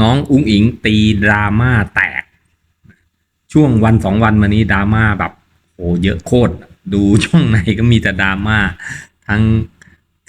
น้องอุ้งอิงตีดราม่าแตก ช่วงวันสองวันมานี้ดราม่าแบบโอ้เยอะโคตร ดูช่องไหนก็มีแต่ดราม่า ทั้ง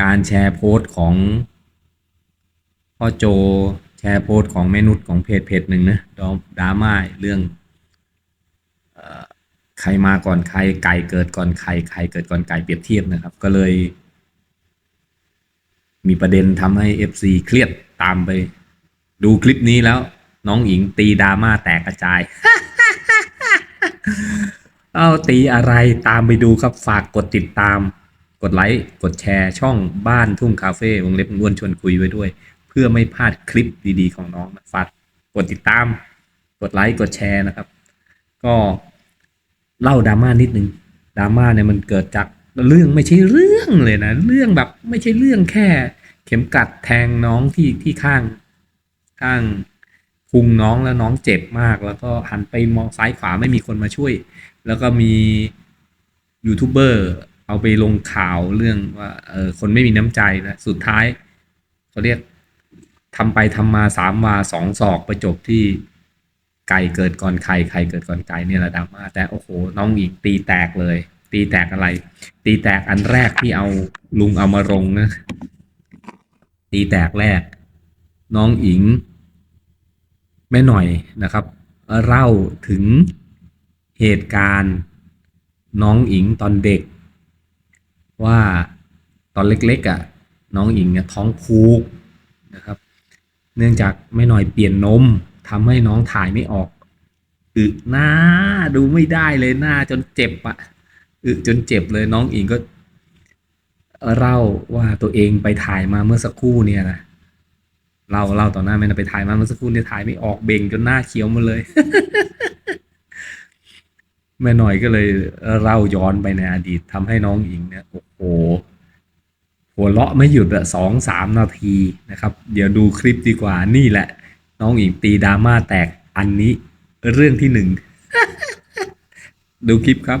การแชร์โพสต์ของพ่อโจแชร์โพสต์ของแม่นุชของเพจเพจหนึ่งนะดราม่าเรื่องใครมาก่อนใครไก่เกิดก่อนใครใครเกิดก่อนไก่เปรียบเทียบนะครับ ก็เลย มีประเด็นทำให้ FC เครียดตามไป ดูคลิปนี้แล้ว น้องหญิงตีดราม่าแตกกระจาย เอาตีอะไรตามไปดูครับฝากกดติดตาม กดไลค์ กดแชร์ช่องบ้านทุ่งคาเฟ่วงเล็บง้วนชวนคุยไว้ด้วย เพื่อไม่พลาดคลิปดีๆของน้องนะฝากกดติดตาม กดไลค์ กดแชร์นะครับ ก็เล่าดราม่านิดนึงดราม่าเนี่ยมันเกิดจากเรื่องไม่ใช่เรื่อง เลยนะ เรื่องแบบไม่ใช่เรื่องแค่ เข็มกัดแทงน้องที่ที่ข้างข้างพุงน้องแล้วน้องเจ็บมาก แล้วก็หันไปมองซ้ายขวาไม่มีคนมาช่วย แล้วก็มียูทูบเบอร์เอาไปลงข่าวเรื่องว่าเออคนไม่มีน้ำใจนะสุดท้ายเขาเรียกทำไปทำมาสามวาสองศอกไปจบที่ไก่เกิดก่อนไข่ไข่เกิดก่อนไก่เนี่ยแหละดราม่าแต่โอ้โหน้องหญิงตีแตกเลย ตีแตกอะไร ตีแตกอันแรกที่เอาลุงเอามาลงนะ ตีแตกแรก น้องอิง แม่หน่อยนะครับเล่าถึงเหตุการณ์ น้องอิงตอนเด็ก ว่าตอนเล็กๆอะ่ะ น้องอิงเนี่ยท้องผูกนะครับ เนื่องจากแม่หน่อยเปลี่ยนนมทำให้น้องถ่ายไม่ออกอึหน้าดูไม่ได้เลยหน้าจนเจ็บอะ อึจนเจ็บเลยน้องอิงก็เล่าว่าตัวเองไปถ่ายมาเมื่อสักครู่เนี่ยนะเล่าเล่าต่อหน้าแม่นะไปถ่ายมาเมื่อสักครู่เนี่ยถ่ายไม่ออกเบ่งจนหน้าเขียวมาเลย แม่หน่อยก็เลยเล่าย้อนไปในอดีตทำให้น้องอิงเนี่ยโอ้โหหัวเราะไม่หยุดอะสองสามนาทีนะครับ เดี๋ยวดูคลิปดีกว่านี่แหละ น้องอิงตีดราม่าแตกอันนี้เรื่องที่หนึ่ง ดูคลิปครับ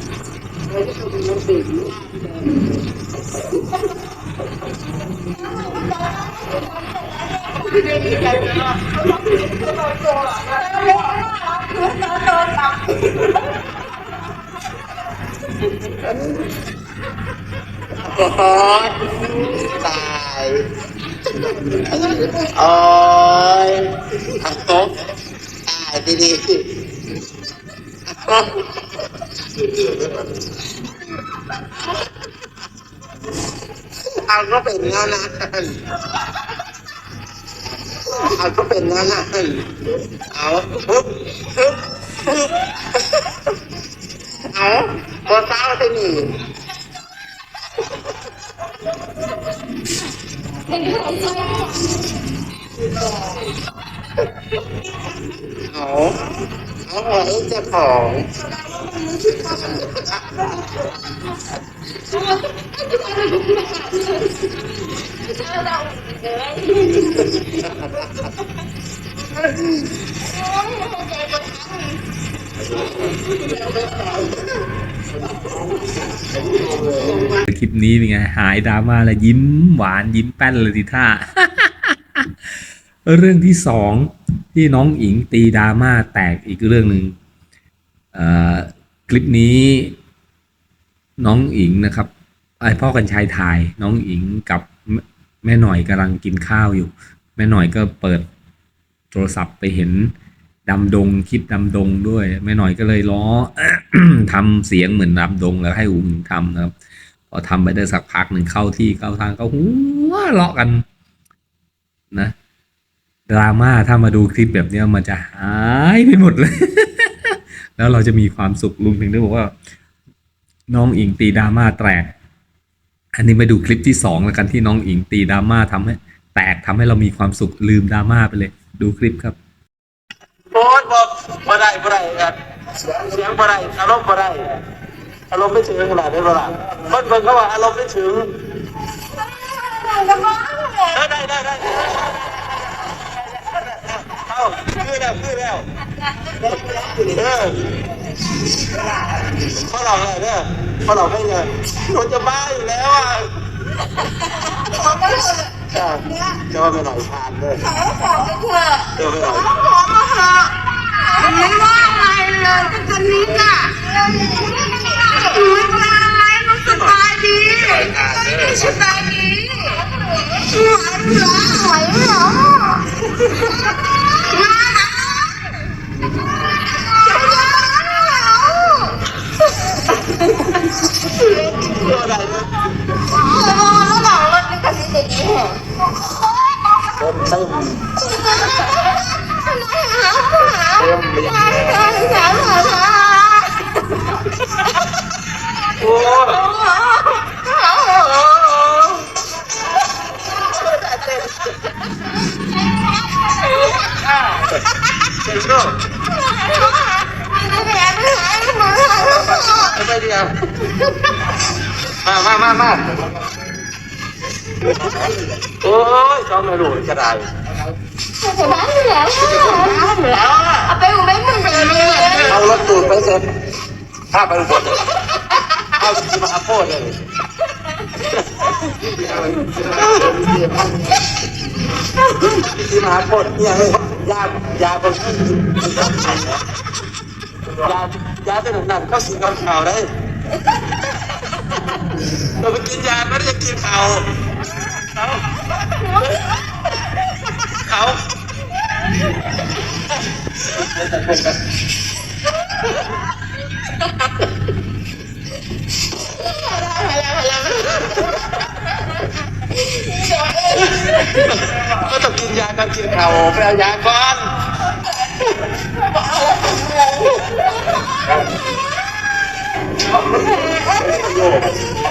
โหตายโอ้ยอังกบตายดีดี เอาก็เป็นแล้วนะเอาก็เป็นแล้วนะเอาฮึบฮึบฮึบเอาพอเศร้าที่นี่เอา เอาหัวเองเจะของคลิปนี้เป็นไง หายดราม่าแล้วยิ้มหวานยิ้มแป้นเลยทีท่า เรื่องที่สอง ที่น้องอิงตีดราม่าแตกอีกเรื่องหนึ่งเอ่อคลิปนี้น้องอิงนะครับไอพ่อกันชายถ่ายน้องอิงกับแม่หน่อยกำลังกินข้าวอยู่ แม่หน่อยก็เปิดโทรศัพท์ไปเห็นดำดงคลิปดำดงด้วย แม่หน่อยก็เลยล้อทำเสียงเหมือนดำดงแล้วให้อุ้งทำนะครับพอทำไปได้สักพักหนึ่งเข้าที่เข้าทางก็หัวเลาะกันนะ ดราม่าถ้ามาดูคลิปแบบเนี้ยมันจะหายไปหมดเลย แล้วเราจะมีความสุขลุงถึงได้บอกว่า น้องอิงตีดราม่าแตก อันนี้มาดูคลิปที่สองแล้วกันที่น้องอิงตีดราม่าทำให้แตกทำให้เรามีความสุขลืมดราม่าไปเลย ดูคลิปครับโอ๊ยบอกบ่ได้บ่ได้ครับเสียงเสียงบ่ได้อารมณ์บ่ได้อารมณ์ไม่ถึงขนาดนี้บ่ล่ะคนเพิ่นเขาว่าอารมณ์ไม่ถึงเออได้ได้ได้ เอาคือแล้วคือแล้วเออพอเราเลยเนี่ยพอเราไม่เนี่ยหนูจะบ้าอยู่แล้วอะจ้าจะว่าไปหน่อยทานเลยเดี๋ยวไปหน่อยไม่ว่าอะไรเลยแต่นนี้น่ะไม่ว่าอะไรมันสบายดีสบายดี หลานหลานหวยเหรอ มามามามาโอ้ยจอมไม่รู้จะได้เอารถตูดไปเสร็จถ้าไปอุบลเอาที่มาโพดเลยที่มาโพดเนี่ยยายาคนยายาที่หนักๆก็สีขาวๆได้ เราไปกินยาไม่ได้จะกินเขาเขาเขาก็ต้องกินยาก่อนกินเขาไปเอายาก่อน สวัสดีค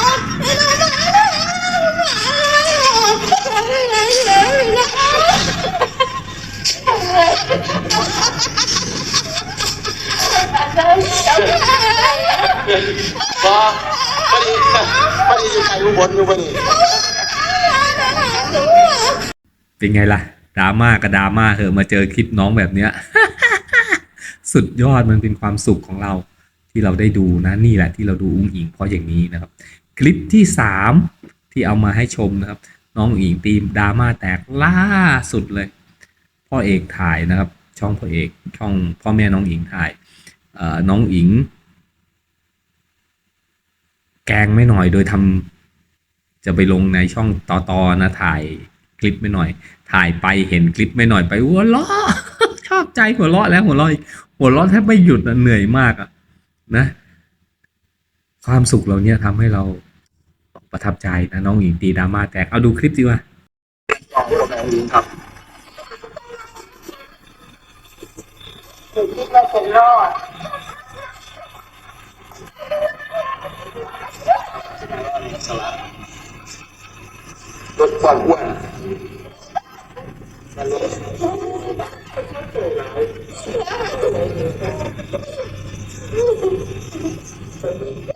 รับ บ่พอดีพอดีอยู่ไกลอุบลอยู่พอดีเป็นไงล่ะดราม่าก็ดราม่าเธอมาเจอคลิปน้องแบบเนี้ย สุดยอดมันเป็นความสุขของเราที่เราได้ดูนะนี่แหละที่เราดูอุ้งอิงเพราะอย่างนี้นะครับ คลิปที่ 3 ที่เอามาให้ชมนะครับ น้องอุ๋งอิงตีมดราม่าแตกล่าสุดเลย พ่อเอกถ่ายนะครับ ช่องพ่อเอกช่องพ่อแม่น้องอิงถ่ายน้องอิง แกงไม่หน่อยโดยทำจะไปลงในช่องต่อตอนะถ่ายคลิปไม่หน่อย ถ่ายไปเห็นคลิปไม่หน่อยไปหัวเราะชอบใจหัวเราะแล้วหัวเราะหัวเราะแทบไม่หยุดเหนื่อยมากอะนะ ความสุขเราเนี่ยทำให้เราประทับใจนะน้องหญิงตีดราม่าแตกเอาดูคลิปดีกว่าครับคิดว่าจะรอดลดความอ้วนต้องเปลี่ยนหั Bendito Señor. Nuestro abuelo. Saludos.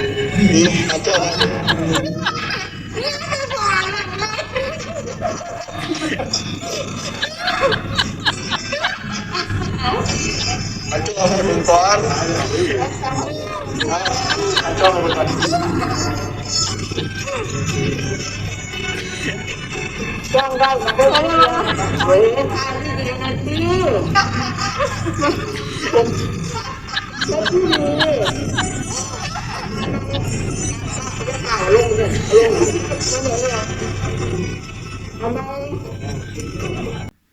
นี่อันตัวอะไร ลงเนี่ยลงม่เหนื่อยเลยทำไม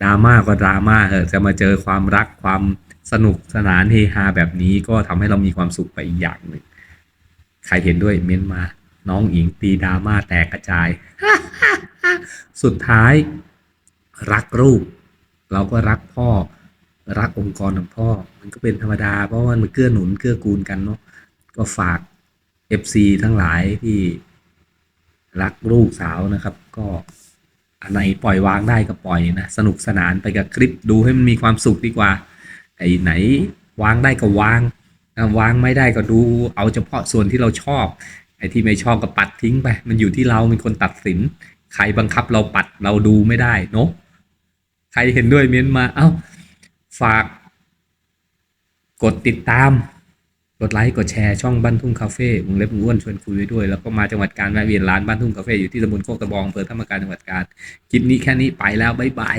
ดราม่าก็ดราม่าเหอะจะมาเจอความรักความสนุกสนานเฮฮาแบบนี้ก็ทำให้เรามีความสุขไปอีกอย่างหนึ่งใครเห็นด้วยเม้นมา น้องอิงตีดราม่าแตกกระจาย สุดท้าย รักลูกเราก็รักพ่อ รักองค์กรของพ่อ มันก็เป็นธรรมดาเพราะว่ามันเกื้อหนุนเกื้อกูลกันเนาะก็ฝาก FC ทั้งหลายที่ รักลูกสาวนะครับ ก็อันไหนปล่อยวางได้ก็ปล่อยนะสนุกสนานไปกับคลิปดูให้มันมีความสุขดีกว่า ไอ้ไหนวางได้ก็วางวางไม่ได้ก็ดู เอาเฉพาะส่วนที่เราชอบ ไอ้ที่ไม่ชอบก็ปัดทิ้งไป มันอยู่ที่เราเป็นคนตัดสิน ใครบังคับเราปัดเราดูไม่ได้เนาะใครเห็นด้วยเม้นมาเอ้าฝาก กดติดตาม กดไลค์กดแชร์ช่องบ้านทุ่งคาเฟ่วงเล็บอ้วนชวนคุยไว้ด้วย แล้วก็มาจังหวัดกาญแวะเวียนร้านบ้านทุ่งคาเฟ่อยู่ที่ตำบลโคกตะบองอำเภอธรรมการจังหวัดกาญคลิปนี้แค่นี้ไปแล้วบ๊ายบาย